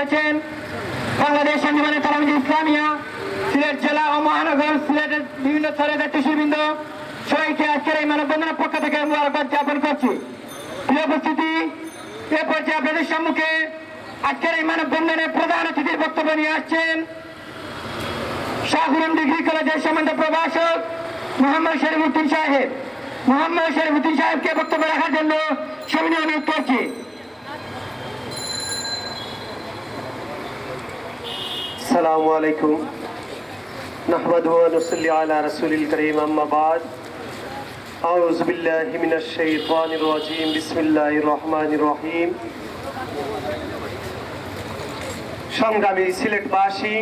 করেছেন। বাংলাদেশ আন্দোলনে তালামিদ ইসলামিয়া, সিলেট জেলা ও মহানগর সিলেটের বিভিন্ন স্তরের দায়িত্বশীলবৃন্দ সবাইকে আজকের এই মানববন্ধনের পক্ষ থেকে মুবারকবাদ জ্ঞাপন করছি। প্রিয় উপস্থিতি, এ পর্যায়ে আপনাদের সম্মুখে আজকের এই মানববন্ধনে প্রধান অতিথির বক্তব্য নিয়ে আসছেন শাহরুম ডিগ্রি কলেজের সম্বন্ধ প্রভাষক মোহাম্মদ শরীফ উদ্দিন সাহেব। মোহাম্মদ শরীফুদ্দিন সাহেবকে বক্তব্য রাখার জন্য সবিনয় অনুরোধ করছি। السلام عليكم نحمده ونصلي على رسول الكريم أما بعد أعوذ بالله من الشيطان الرجيم بسم الله الرحمن الرحيم সংগ্রামী সিলেটবাসী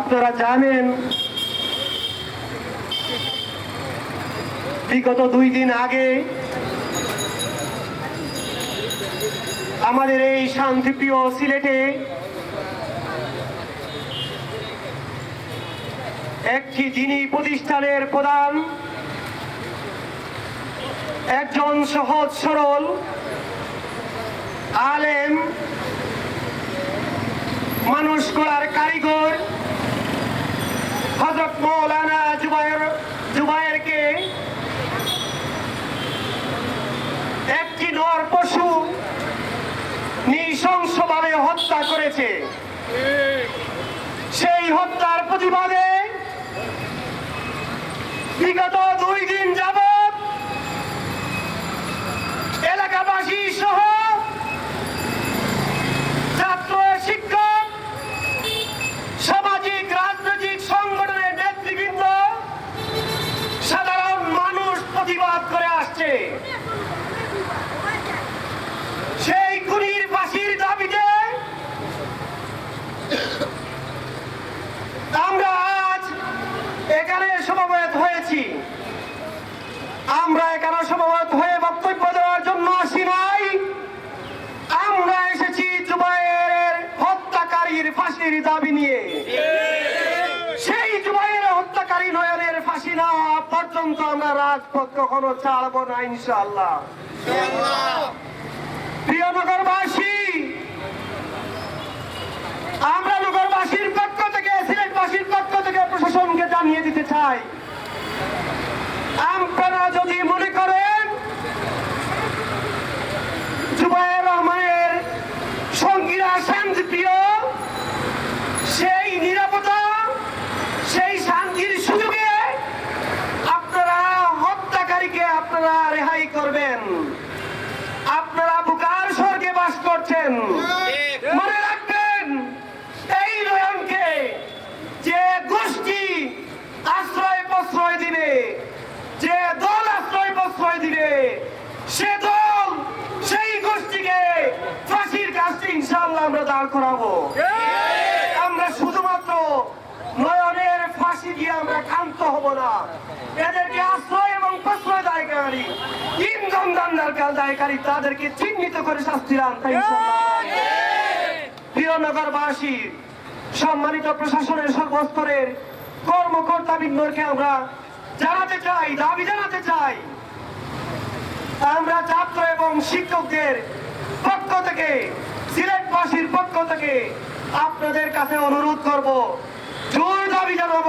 আপনারা জানেন বিগত দুই দিন আগে আমাদের এই শান্তিপ্রিয় সিলেটে একটি যিনি প্রতিষ্ঠানের প্রধান, একজন সহজ সরল, আলেম, মানুষ করার কারিগর হজরত মৌলানা জুবায়ের জুবায়েরকে একটি নর পশু নৃশংসভাবে হত্যা করেছে। সেই হত্যার প্রতিবাদে বিগত দুই দিন যাবৎ এলাকাবাসী সহ ছাত্র শিক্ষক সামাজিক রাজনৈতিক সংগঠনের নেতৃবৃন্দ সাধারণ মানুষ প্রতিবাদ করে আসছে সেই খুনির ফাঁসির দাবিতে আমরা আজ এখানে সমবেত হয়েছি আমরা এখানে সমবেত হয়ে বক্তব্য দেওয়ার জন্য আসি নাই আমরা এসেছি জুবাইয়ের হত্যাকারীর ফাঁসির দাবি নিয়ে। সেই জুবাইয়ের হত্যাকারী নয়নের ফাঁসি না পর্যন্ত আমরা রাজপথ কখনো ছাড়ব না ইনশাল্লাহ প্রিয় নগরবাসী, আমরা নগরবাসীর পক্ষ থেকে, সিলেটবাসীর পক্ষ থেকে প্রশাসনকে জানিয়ে দিতে চাই আপনারা যদি মনে করেন জুবাইর রহমানের সঙ্গীরা শান্তিপ্রিয় সেই নিরাপত্তা সেই শান্তির সুযোগে আপনারা হত্যাকারীকে আপনারা রেহাই করবেন আপনারা বুকার স্বর্গে করছেন মনে রাখবেন এই নয়নকে যে গোষ্ঠী আশ্রয় প্রশ্রয় দিবে যে দল আশ্রয় প্রশ্রয় দিবে সে দল সেই গোষ্ঠীকে ফাঁসির কাজটি ইনশাল্লাহ আমরা দাঁড় করাবো। আমরা শুধুমাত্র নয়নের ফাঁসি দিয়ে আমরা ক্ষান্ত হব না। এদেরকে আশ্রয় এবং প্রশ্রয় দায়কারী। দান্দার কাল দায়কারী তাদেরকে চিহ্নিত করে শাস্তি দান তাই প্রিয় নগরবাসী সম্মানিত প্রশাসনের সর্বস্তরের কর্মকর্তা বৃন্দকে আমরা জানাতে চাই দাবি জানাতে চাই। আমরা ছাত্র এবং শিক্ষকদের পক্ষ থেকে সিলেটবাসীর পক্ষ থেকে আপনাদের কাছে অনুরোধ করব জোর দাবি জানাব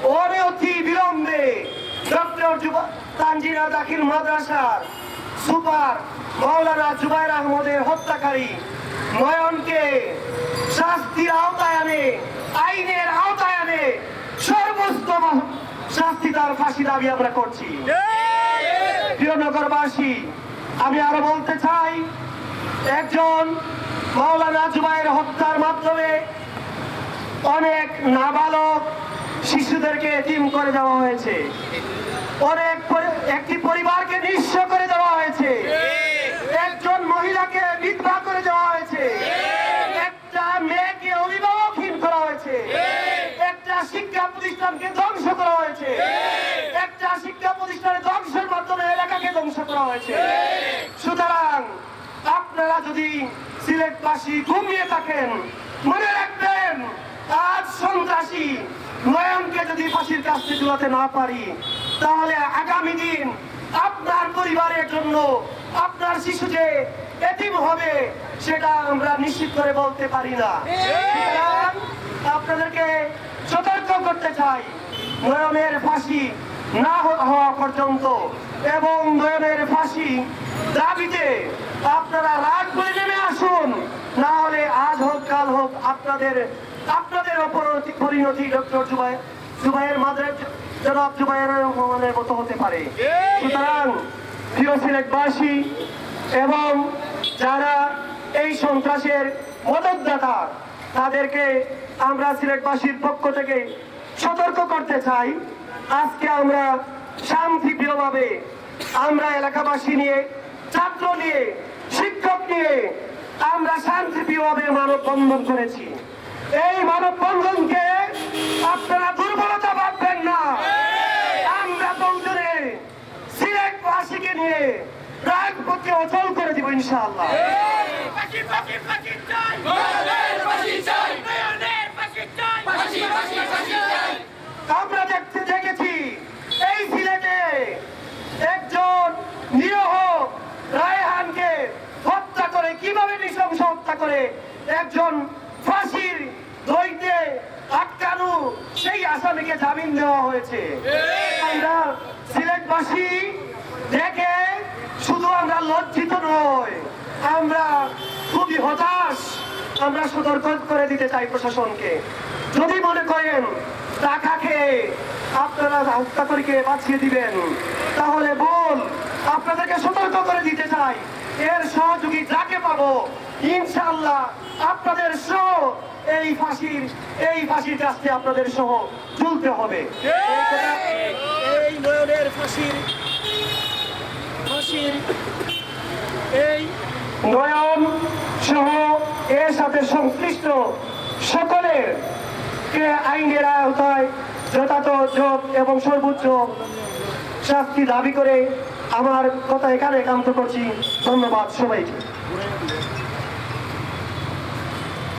বিলম্বে ডক্টর তানজিরা দাখিল মাদ্রাসার সুপার মাওলানা জুবাইর আহমদের হত্যাকারী নয়নকে শাস্তির আওতায় আইনের আওতায় আনে। সর্বোচ্চ ফাঁসি দাবি আমরা করছি। নগরবাসী, আমি আরও বলতে চাই, একজন মাওলানা জুবাইর হত্যার মাধ্যমে অনেক নাবালক শিশুদেরকে এতিম করে দেওয়া হয়েছে। অনেক একটি পরিবারকে নিঃস্ব করে দেওয়া হয়েছে। একজন মহিলাকে বিধবা করে দেওয়া হয়েছে। একটা মেয়েকে অভিভাবকহীন করা হয়েছে। একটা শিক্ষা প্রতিষ্ঠানকে ধ্বংস করা হয়েছে। একটা শিক্ষা প্রতিষ্ঠানে ধ্বংসের মাধ্যমে এলাকাকে ধ্বংস করা হয়েছে। সুতরাং আপনারা যদি সিলেটবাসী ঘুমিয়ে থাকেন সন্ত্রাসী নয়নকে যদি ফাঁসির কাছে ঝুলাতে না পারি, তাহলে আগামী দিন আপনার পরিবারের জন্য আপনার শিশু যে এতিম হবে, সেটা আমরা নিশ্চিত করে বলতে পারি না। আপনাদেরকে সতর্ক করতে চাই নয়নের ফাঁসি না হওয়া পর্যন্ত। এবং নয়নের ফাঁসি দাবিতে আপনারা রাগ করে নেমে আসুন, না হলে আজ হোক, কাল হোক, আপনাদের অপরতি পরিণতি ডক্টর জুবাই জুবাইয়ের জনাব জুবাইয়ের মতো হতে পারে। সুতরাং প্রিয় সিলেটবাসী এবং যারা এই সন্ত্রাসের মদতদাতা, তাদেরকে আমরা সিলেটবাসীর পক্ষ থেকে সতর্ক করতে চাই। আজকে আমরা শান্তিপ্রিয়ভাবে আমরা এলাকাবাসী নিয়ে, ছাত্র নিয়ে, শিক্ষক নিয়ে আমরা শান্তিপ্রিয়ভাবে মানববন্ধন করেছি। এই মানববন্ধনকে আপনারা দুর্বলতা ভাববেন না। আমরা বন্ধুরে সিলেটবাসীকে নিয়ে রাজপথে অচল করে দিব ইনশাআল্লাহ। আমরা ফাঁসি ফাঁসি চাই নয়নের ফাঁসি চাই নয়নের ফাঁসি চাই ফাঁসি ফাঁসি ফাঁসি চাই আমরা দেখতে দেখেছি এই সিলেটে একজন নিরহ রায়হানকে হত্যা করে কীভাবে নৃশংস হত্যা করে একজন ফাঁসির দৈত্যে আটকানো সেই আসামিকে জামিন দেওয়া হয়েছে। সিলেটবাসী দেখে শুধু আমরা লজ্জিত নয় আমরা খুবই হতাশ। আমরা সতর্ক করে দিতে চাই প্রশাসনকে। যদি মনে করেন টাকা খেয়ে আপনারা হত্যাকারীকে বাঁচিয়ে দিবেন, তাহলে বল আপনাদেরকে সতর্ক করে দিতে চাই। এর সহযোগী যাকে পাবো ইনশাল্লাহ আপনাদের সহ এই ফাঁসির এই ফাঁসির কাছে আপনাদের সহ তুলতে হবে। এই নয়নের ফাঁসির ফাঁসির এই নয়ন সহ এর সাথে সংশ্লিষ্ট সকলের কে আইনের আওতায় যথাযথ এবং সর্বোচ্চ শাস্তি দাবি করে আমার কথা এখানে একান্ত করছি। ধন্যবাদ সবাইকে।